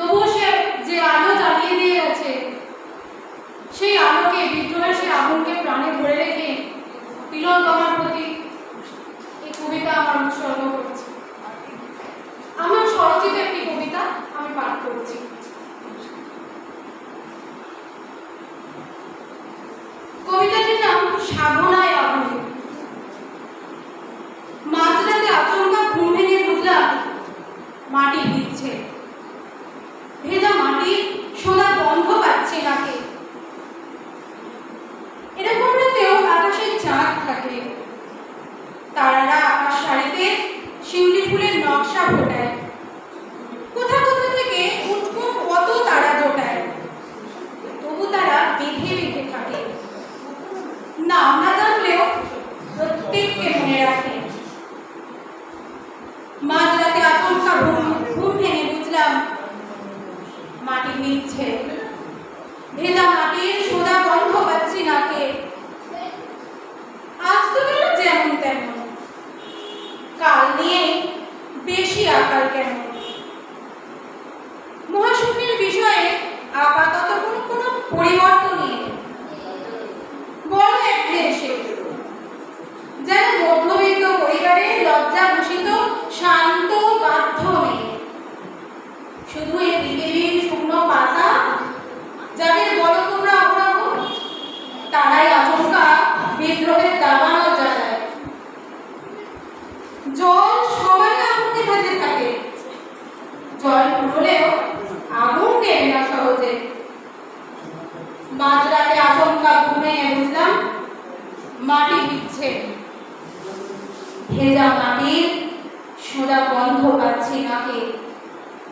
তবুও সে যে আলো জ্বালিয়ে দিয়ে সেই আলোকে বিদ্রোহের সেই আগুনকে প্রাণে ধরে রেখে প্রতি এই কবিতা আমার উৎসর্গ আমার একটি কবিতা আমি পাঠ করছি। কবিতাটির নাম সাধনায় আগুন মাঝরাতে আচমকা ঘুম ভেঙে বুঝলাম মাটি দিচ্ছে ফুলের নকশা ফোটায়। কোথা কোথা থেকে উঠবো কত তারা জোটায়। তবু তারা বেঁধে বেঁধে থাকে। নাম না জানলেও প্রত্যেককে মনে রাখে। মাঝরাতে আচমকা ঘুম ঘুম ভেঙে বুঝলাম, মাটি মিলছে। ভেজা মাটির সোদা গন্ধ আকার কেন মহাশূন্যের বিষয়ে আপাতত কোনো কোনো পরিবর্তনই জল ফুটলেও আগুন টেনে না সহজে। মাঝরাতে আচমকা ঘুমে বুঝলাম, মাটি দিচ্ছে। ভেজা মাটির সোজা গন্ধ পাচ্ছি নাকে।